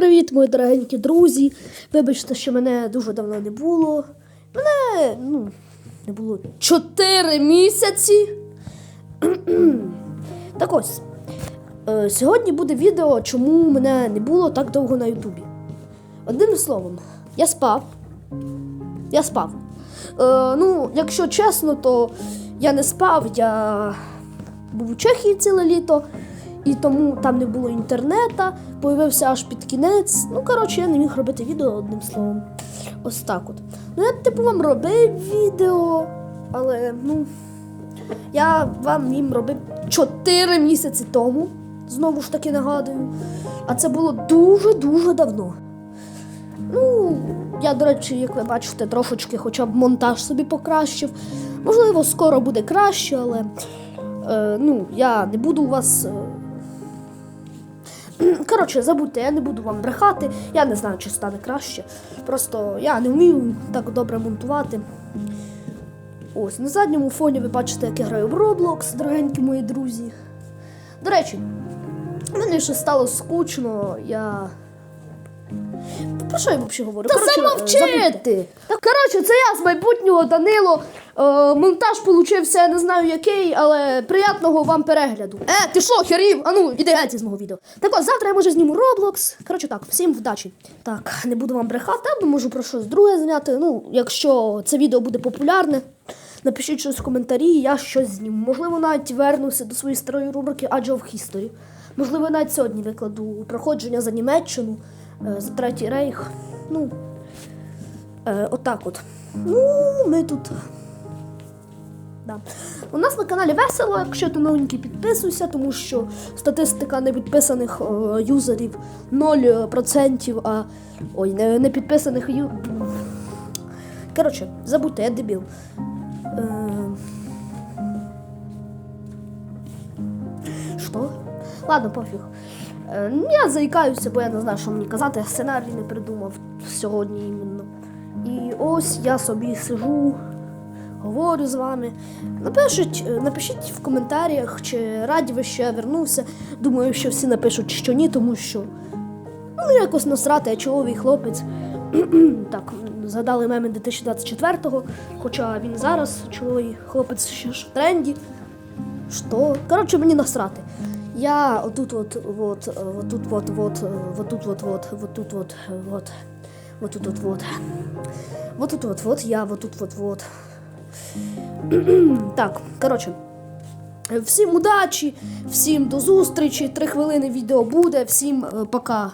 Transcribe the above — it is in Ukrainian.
привіт, мої дорогенькі друзі. Вибачте, що мене дуже давно не було. Мене ну, не було 4 місяці. так ось. Е, сьогодні буде відео, чому мене не було так довго на Ютубі. Одним словом, я спав. Я спав. Е, ну, якщо чесно, то я не спав, я був у Чехії ціле літо, і тому там не було інтернету, появився аж під кінець. Ну, коротше, я не міг робити відео одним словом. Ось так от. Ну, я типу вам робив відео, але ну. Я вам їм робив 4 місяці тому. Знову ж таки нагадую. А це було дуже-дуже давно. Ну, я, до речі, як ви бачите, трошечки хоча б монтаж собі покращив. Можливо, скоро буде краще, але е, ну, я не буду у вас. Коротше, забудьте, я не буду вам брехати. Я не знаю, чи стане краще. Просто я не вмію так добре монтувати. Ось, на задньому фоні ви бачите, як я граю в Roblox, дорогенькі мої друзі. До речі, мені ще стало скучно, я. Про що я взагалі говорю? Та Коротше, замовчи забудьте. ти! Так, коротше, це я з майбутнього Данило. Е, монтаж получився, не знаю який, але приятного вам перегляду. Е, ти що, херів? Ану, іди геть з мого відео. Так от, завтра я може зніму Roblox. Коротше так, всім вдачі. Так, не буду вам брехати, або можу про щось друге зняти. Ну, якщо це відео буде популярне, напишіть щось в коментарі, я щось зніму. Можливо, навіть вернуся до своєї старої рубрики Age of History. Можливо, навіть сьогодні викладу проходження за Німеччину, е, за Третій Рейх. Ну, Е, отак от. Ну, ми тут. Да. У нас на каналі весело, якщо ти новенький, підписуйся, тому що статистика непідписаних е, юзерів 0%, а. Ой, не, не підписаних ю. Коротше, забудьте, я дебіл. Е... Що? Ладно, пофіг. Е, я заїкаюся, бо я не знаю, що мені казати. Сценарій не придумав сьогодні іменно. І ось я собі сижу, говорю з вами. Напишіть, е, напишіть в коментарях, чи раді ви, що я вернувся. Думаю, що всі напишуть, що ні, тому що ну, якось насрати, я чоловік хлопець. так, згадали меми 2024-го, хоча він зараз чоловік хлопець ще ж в тренді. Що? Коротше, мені насрати. Я отут от, вот, отут вот, вот, отут тут вот, вот, вот тут вот, вот. Вот тут вот, вот, я вот тут вот, вот. так, коротше. Всім удачі, всім до зустрічі. Три хвилини відео буде. Всім е, пока.